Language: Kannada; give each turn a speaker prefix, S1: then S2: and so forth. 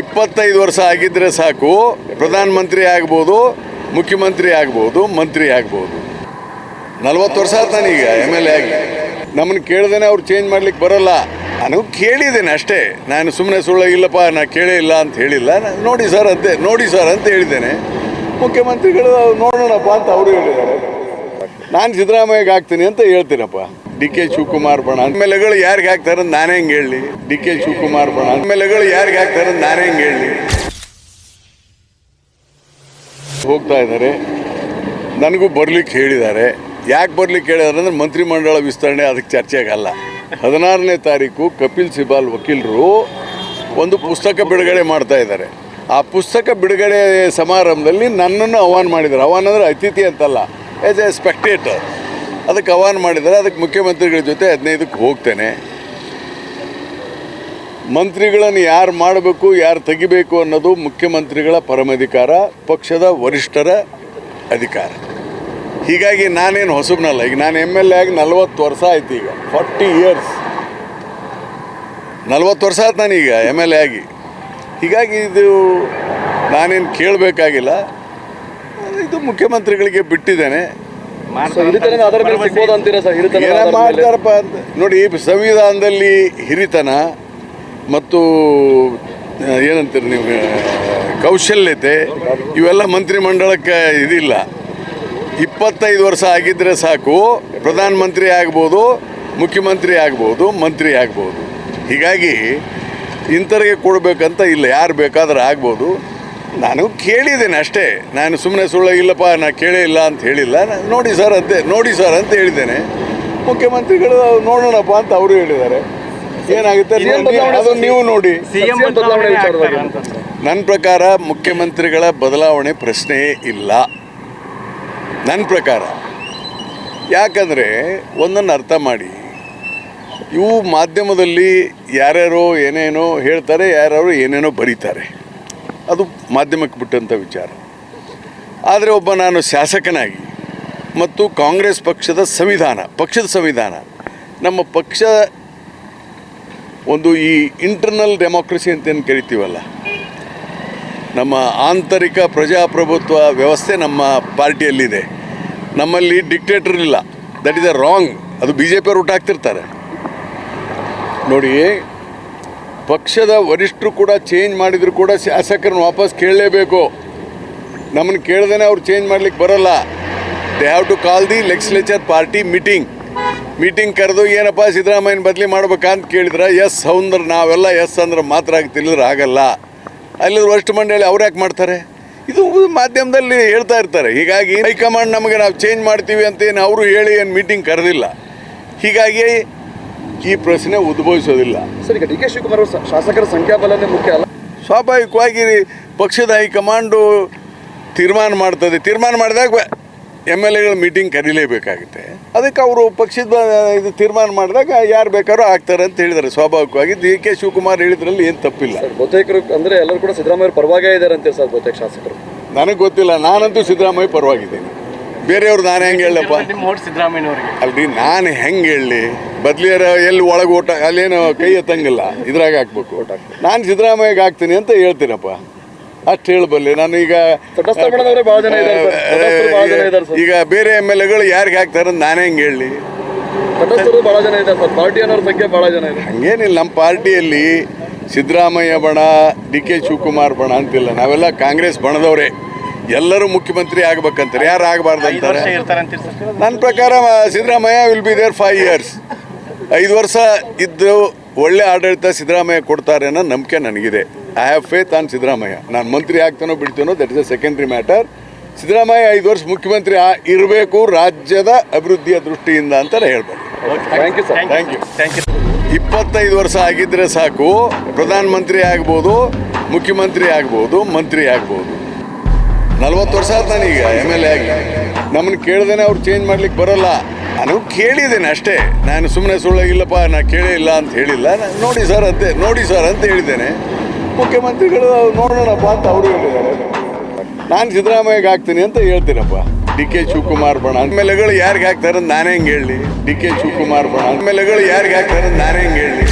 S1: ಇಪ್ಪತ್ತೈದು ವರ್ಷ ಆಗಿದ್ರೆ ಸಾಕು ಪ್ರಧಾನಮಂತ್ರಿ ಆಗ್ಬೋದು, ಮುಖ್ಯಮಂತ್ರಿ ಆಗ್ಬೋದು, ಮಂತ್ರಿ ಆಗ್ಬೋದು. ನಲ್ವತ್ತು ವರ್ಷ ಆಯ್ತು ನಾನೀಗ ಎಂ ಎಲ್ ಎ ಆಗಿ. ನಮ್ಮನ್ನು ಕೇಳ್ದೇನೆ ಅವ್ರು ಚೇಂಜ್ ಮಾಡ್ಲಿಕ್ಕೆ ಬರೋಲ್ಲ. ನಾನು ಕೇಳಿದ್ದೇನೆ ಅಷ್ಟೇ. ನಾನು ಸುಮ್ಮನೆ ಸುಳ್ಳು ಇಲ್ಲಪ್ಪ, ನಾ ಕೇಳೇ ಇಲ್ಲ ಅಂತ ಹೇಳಿಲ್ಲ. ನಾನ್ ನೋಡಿ ಸರ್ ಅಂತ, ನೋಡಿ ಸರ್ ಅಂತ ಹೇಳಿದ್ದೇನೆ. ಮುಖ್ಯಮಂತ್ರಿಗಳು ನೋಡೋಣಪ್ಪ ಅಂತ ಅವರು ಹೇಳಿದ್ದಾರೆ. ನಾನು ಸಿದ್ದರಾಮಯ್ಯಗೆ ಆಗ್ತೀನಿ ಅಂತ ಹೇಳ್ತೀನಪ್ಪ. ಡಿ ಕೆ ಶಿವಕುಮಾರ್ ಬಣ. ಎಗಳು ಯಾರಿಗೆ ಹಾಕ್ತಾರೆ ನಾನೇ ಹೆಂಗೆ ಹೇಳಿ. ಡಿ ಕೆ ಶಿವಕುಮಾರ್ ಬಣ. ಎಗಳು ಯಾರಿಗೆ ಹಾಕ್ತಾರೆ ನಾನೇ ಹೆಂಗೆ ಹೇಳಿ. ಹೋಗ್ತಾ ಇದ್ದಾರೆ. ನನಗೂ ಬರ್ಲಿಕ್ಕೆ ಹೇಳಿದ್ದಾರೆ. ಯಾಕೆ ಬರ್ಲಿಕ್ಕೆ ಹೇಳಿದಾರೆ ಅಂದರೆ ಮಂತ್ರಿಮಂಡಲ ವಿಸ್ತರಣೆ ಅದಕ್ಕೆ ಚರ್ಚೆಗಲ್ಲ ಹದಿನಾರನೇ ತಾರೀಕು ಕಪಿಲ್ ಸಿಬಾಲ್ ವಕೀಲರು ಒಂದು ಪುಸ್ತಕ ಬಿಡುಗಡೆ ಮಾಡ್ತಾ ಇದ್ದಾರೆ. ಆ ಪುಸ್ತಕ ಬಿಡುಗಡೆ ಸಮಾರಂಭದಲ್ಲಿ ನನ್ನನ್ನು ಆಹ್ವಾನ ಮಾಡಿದ್ದಾರೆ. ಆಹ್ವಾನ ಅಂದರೆ ಅತಿಥಿ ಅಂತಲ್ಲ ಆ್ಯಸ್ ಎ ಸ್ಪೆಕ್ಟೇಟರ್ ಅದಕ್ಕೆ ಆಹ್ವಾನ ಮಾಡಿದರೆ ಅದಕ್ಕೆ ಮುಖ್ಯಮಂತ್ರಿಗಳ ಜೊತೆ ಹದಿನೈದಕ್ಕೆ ಹೋಗ್ತೇನೆ. ಮಂತ್ರಿಗಳನ್ನು ಯಾರು ಮಾಡಬೇಕು, ಯಾರು ತೆಗಿಬೇಕು ಅನ್ನೋದು ಮುಖ್ಯಮಂತ್ರಿಗಳ ಪರಮಾಧಿಕಾರ, ಪಕ್ಷದ ವರಿಷ್ಠರ ಅಧಿಕಾರ. ಹೀಗಾಗಿ ನಾನೇನು ಹೊಸಬ್ನಲ್ಲ, ಈಗ ನಾನು ಎಂ ಎಲ್ ಎ ಆಗಿ ನಲ್ವತ್ತು ವರ್ಷ ಆಯ್ತು ಈಗ. Forty years. ನಲ್ವತ್ತು ವರ್ಷ ಆಯ್ತು ನಾನೀಗ ಎಂ ಎಲ್ ಎ ಆಗಿ. ಹೀಗಾಗಿ ಇದು ನಾನೇನು ಕೇಳಬೇಕಾಗಿಲ್ಲ. ಇದು ಮುಖ್ಯಮಂತ್ರಿಗಳಿಗೆ ಬಿಟ್ಟಿದ್ದೇನೆ. ಮಾಡ್ತಾರಪ್ಪ ನೋಡಿ ಸಂವಿಧಾನದಲ್ಲಿ ಹಿರಿತನ ಮತ್ತು ಏನಂತೀರಿ ನೀವು ಕೌಶಲ್ಯತೆ ಇವೆಲ್ಲ ಮಂತ್ರಿಮಂಡಲಕ್ಕೆ ಇದಿಲ್ಲ. ಇಪ್ಪತ್ತೈದು ವರ್ಷ ಆಗಿದ್ರೆ ಸಾಕು ಪ್ರಧಾನಮಂತ್ರಿ ಆಗ್ಬೋದು ಮುಖ್ಯಮಂತ್ರಿ ಆಗ್ಬೋದು ಮಂತ್ರಿ ಆಗ್ಬೋದು. ಹೀಗಾಗಿ ಇಂಥರಿಗೆ ಕೊಡಬೇಕಂತ ಇಲ್ಲ ಯಾರು ಬೇಕಾದ್ರೆ ಆಗ್ಬೋದು. ನಾನು ಕೇಳಿದ್ದೇನೆ ಅಷ್ಟೇ. ನಾನು ಸುಮ್ಮನೆ ಸುಳ್ಳು ಇಲ್ಲಪ್ಪ ನಾನು ಕೇಳೇ ಇಲ್ಲ ಅಂತ ಹೇಳಿಲ್ಲ. ನಾನ್ ನೋಡಿ ಸರ್ ಅಂತೆ ನೋಡಿ ಸರ್ ಅಂತ ಹೇಳಿದ್ದೇನೆ. ಮುಖ್ಯಮಂತ್ರಿಗಳು ನೋಡೋಣಪ್ಪ ಅಂತ ಅವರು ಹೇಳಿದ್ದಾರೆ. ಏನಾಗುತ್ತೆ
S2: CM
S1: ನೋಡಿ,
S2: ಬದಲಾವಣೆ
S1: ಅದು ನೀವು ನೋಡಿ.
S2: ಸಿಎಂ ಬದಲಾವಣೆ ವಿಚಾರವಾಗಿ
S1: ನನ್ನ ಪ್ರಕಾರ ಮುಖ್ಯಮಂತ್ರಿಗಳ ಬದಲಾವಣೆ ಪ್ರಶ್ನೆಯೇ ಇಲ್ಲ. ನನ್ನ ಪ್ರಕಾರ. ಯಾಕಂದರೆ ಒಂದನ್ನು ಅರ್ಥ ಮಾಡಿ. ಇವು ಮಾಧ್ಯಮದಲ್ಲಿ ಯಾರ್ಯಾರೋ ಏನೇನೋ ಹೇಳ್ತಾರೆ ಯಾರ್ಯಾರೋ ಏನೇನೋ ಬರೀತಾರೆ. ಅದು ಮಾಧ್ಯಮಕ್ಕೆ ಬಿಟ್ಟಂಥ ವಿಚಾರ. ಆದರೆ ಒಬ್ಬ ನಾನು ಶಾಸಕನಾಗಿ ಮತ್ತು ಕಾಂಗ್ರೆಸ್ ಪಕ್ಷದ ಸಂವಿಧಾನ ಪಕ್ಷದ ಸಂವಿಧಾನ, ನಮ್ಮ ಪಕ್ಷ ಒಂದು ಈ ಇಂಟರ್ನಲ್ ಡೆಮೋಕ್ರಸಿ ಅಂತೇನು ಕರಿತೀವಲ್ಲ, ನಮ್ಮ ಆಂತರಿಕ ಪ್ರಜಾಪ್ರಭುತ್ವ ವ್ಯವಸ್ಥೆ ನಮ್ಮ ಪಾರ್ಟಿಯಲ್ಲಿದೆ. ನಮ್ಮಲ್ಲಿ ಡಿಕ್ಟೇಟರ್ ಇಲ್ಲ. ದಟ್ ಇಸ್ ಅ ರಾಂಗ್ ಅದು ಬಿ ಜೆ ಪಿಯವರು ಹುಟ್ಟಾಕ್ತಿರ್ತಾರೆ. ನೋಡಿ ಪಕ್ಷದ ವರಿಷ್ಠರು ಕೂಡ ಚೇಂಜ್ ಮಾಡಿದರೂ ಕೂಡ ಶಾಸಕರನ್ನ ವಾಪಸ್ ಕೇಳಲೇಬೇಕು. ನಮ್ಮನ್ನು ಕೇಳ್ದೇ ಅವ್ರು ಚೇಂಜ್ ಮಾಡ್ಲಿಕ್ಕೆ ಬರೋಲ್ಲ. They have to call the legislature party meeting meeting ಕರೆದು, ಏನಪ್ಪ ಸಿದ್ದರಾಮಯ್ಯನ ಬದಲಿ ಅಂತ ಕೇಳಿದ್ರೆ ಎಸ್ ಅಂದ್ರೆ ನಾವೆಲ್ಲ ಎಸ್ ಅಂದ್ರೆ ಮಾತ್ರ ಆಗ್ತಿಲ್ಲದ್ರೆ ಆಗಲ್ಲ. ಅಲ್ಲಿ ವರಿಷ್ಠ ಮಂಡಳಿ ಅವ್ರು ಯಾಕೆ ಮಾಡ್ತಾರೆ? ಇದು ಮಾಧ್ಯಮದಲ್ಲಿ ಹೇಳ್ತಾ ಇರ್ತಾರೆ. ಹೀಗಾಗಿ ಹೈಕಮಾಂಡ್ ನಮಗೆ ನಾವು ಚೇಂಜ್ ಮಾಡ್ತೀವಿ ಅಂತ ಏನು ಅವರು ಹೇಳಿ ಏನು ಮೀಟಿಂಗ್ ಕರೆದಿಲ್ಲ. ಹೀಗಾಗಿ ಈ ಪ್ರಶ್ನೆ ಉದ್ಭವಿಸೋದಿಲ್ಲ.
S2: ಸರಿ ಡಿ ಕೆ ಶಿವಕುಮಾರ್ ಅವರು ಶಾಸಕರ ಸಂಖ್ಯಾಬಲನೇ ಮುಖ್ಯ ಅಲ್ಲ?
S1: ಸ್ವಾಭಾವಿಕವಾಗಿ ಪಕ್ಷದ ಹೈಕಮಾಂಡು ತೀರ್ಮಾನ ಮಾಡ್ತದೆ. ತೀರ್ಮಾನ ಮಾಡಿದಾಗ ಎಂ ಎಲ್ ಎಗಳ ಮೀಟಿಂಗ್ ಕರೀಲೇಬೇಕಾಗುತ್ತೆ. ಅದಕ್ಕೆ ಅವರು ಪಕ್ಷದ ಇದು ತೀರ್ಮಾನ ಮಾಡಿದಾಗ ಯಾರು ಬೇಕಾದ್ರೂ ಆಗ್ತಾರೆ ಅಂತ ಹೇಳಿದ್ದಾರೆ. ಸ್ವಾಭಾವಿಕವಾಗಿ ಡಿ ಕೆ ಶಿವಕುಮಾರ್ ಹೇಳಿದ್ರಲ್ಲಿ ಏನು ತಪ್ಪಿಲ್ಲ.
S2: ಬಹುತೇಕರು ಅಂದರೆ ಎಲ್ಲರೂ ಕೂಡ ಸಿದ್ದರಾಮಯ್ಯ ಪರವಾಗೇ ಇದ್ದಾರೆ ಅಂತ ಸರ್ ಬಹುತೇಕ ಶಾಸಕರು?
S1: ನನಗೆ ಗೊತ್ತಿಲ್ಲ. ನಾನಂತೂ ಸಿದ್ದರಾಮಯ್ಯ ಪರವಾಗಿದ್ದೀನಿ. ಬೇರೆಯವ್ರು ನಾನು ಹೆಂಗೆ ಹೇಳಪ್ಪ?
S3: ನಿಮ್ಮ ಓಟ್
S1: ಅಲ್ರಿ ನಾನು ಹೆಂಗೆ ಹೇಳಲಿ ಬದ್ಲಿಯರ ಎಲ್ಲಿ ಒಳಗೆ ಓಟ ಅಲ್ಲೇನು ಕೈ ಎತ್ತಂಗಿಲ್ಲ. ಇದ್ರಾಗ ಹಾಕ್ಬೇಕು ನಾನು ಸಿದ್ದರಾಮಯ್ಯಗೆ ಹಾಕ್ತೀನಿ ಅಂತ ಹೇಳ್ತೀನಪ್ಪ. ಅಷ್ಟು ಹೇಳಬಲ್ಲೆ ನಾನು ಈಗ ಈಗ ಬೇರೆ ಎಂ ಎಲ್ ಎಗಳು ಯಾರಿಗೆ ಹಾಕ್ತಾರೆ ಅಂತ ನಾನೇ ಹೆಂಗೆ ಹೇಳಿ?
S2: ತಟಸ್ಥರು ಬಹಳ ಜನ ಇದ್ದಾರೆ ಸರ್. ಪಾರ್ಟಿ ಅನ್ನೋರ ಸಂಖ್ಯೆ ಬಹಳ ಜನ ಇದೆ.
S1: ಹಂಗೇನಿಲ್ಲ ನಮ್ಮ ಪಾರ್ಟಿಯಲ್ಲಿ ಸಿದ್ದರಾಮಯ್ಯ ಬಣ ಡಿ ಕೆ ಶಿವಕುಮಾರ್ ಬಣ ಅಂತಿಲ್ಲ. ನಾವೆಲ್ಲ ಕಾಂಗ್ರೆಸ್ ಬಣದವರೇ. ಎಲ್ಲರೂ ಮುಖ್ಯಮಂತ್ರಿ ಆಗ್ಬೇಕಂತಾರೆ. ಯಾರು ಆಗಬಾರ್ದು ಅಂತಾರೆ? ನನ್ನ ಪ್ರಕಾರ Siddaramaiah will be there five years ಐದು ವರ್ಷ ಇದ್ದು ಒಳ್ಳೆ ಆಡಳಿತ ಸಿದ್ದರಾಮಯ್ಯ ಕೊಡ್ತಾರೆ ಅನ್ನೋ ನಂಬಿಕೆ ನನಗಿದೆ. I have faith on Siddaramaiah. ನಾನು ಮಂತ್ರಿ ಆಗ್ತಾನೋ ಬಿಡ್ತೀನೋ that is a secondary matter Siddaramaiah ಐದು ವರ್ಷ ಮುಖ್ಯಮಂತ್ರಿ ಇರಬೇಕು ರಾಜ್ಯದ ಅಭಿವೃದ್ಧಿಯ ದೃಷ್ಟಿಯಿಂದ ಅಂತ ಹೇಳ್ಬೋದು.
S2: Thank you sir
S1: thank you
S3: thank you
S1: ಇಪ್ಪತ್ತೈದು ವರ್ಷ ಆಗಿದ್ರೆ ಸಾಕು ಪ್ರಧಾನಮಂತ್ರಿ ಆಗ್ಬೋದು ಮುಖ್ಯಮಂತ್ರಿ ಆಗ್ಬೋದು ಮಂತ್ರಿ ಆಗ್ಬೋದು. ನಲ್ವತ್ತು ವರ್ಷ ಆಯ್ತು ನಾನೀಗ ಎಂ ಎಲ್ ಎ ಆಗಿ. ನಮ್ಮನ್ನು ಕೇಳ್ದೇನೆ ಅವ್ರು ಚೇಂಜ್ ಮಾಡ್ಲಿಕ್ಕೆ ಬರೋಲ್ಲ. ನಾನು ಕೇಳಿದ್ದೇನೆ ಅಷ್ಟೇ. ನಾನು ಸುಮ್ಮನೆ ಸುಳ್ಳು ಇಲ್ಲಪ್ಪ ನಾನು ಕೇಳೇ ಇಲ್ಲ ಅಂತ ಹೇಳಿಲ್ಲ. ನಾನು ನೋಡಿ ಸರ್ ಅಂತೆ, ನೋಡಿ ಸರ್ ಅಂತ ಹೇಳಿದ್ದೇನೆ. ಮುಖ್ಯಮಂತ್ರಿಗಳು ನೋಡೋಣಪ್ಪ ಅಂತ ಅವರು ಹೇಳಿದ್ದಾರೆ. ನಾನು ಸಿದ್ದರಾಮಯ್ಯಗೆ ಹಾಕ್ತೀನಿ ಅಂತ ಹೇಳ್ತೀನಪ್ಪ. ಡಿ ಕೆ ಶಿವಕುಮಾರ್ ಬಣ. ಎಂ ಎಲ್ ಎಗಳು ಯಾರಿಗೆ ಹಾಕ್ತಾರೆ ನಾನೇ ಹೆಂಗೆ ಹೇಳಿ ಡಿ ಕೆ ಶಿವಕುಮಾರ್ ಬಣ. ಎಂ ಎಲ್ ಎಗಳು ಯಾರಿಗೆ ಹಾಕ್ತಾರೆ ನಾನೇ ಹೆಂಗೆ ಹೇಳಿ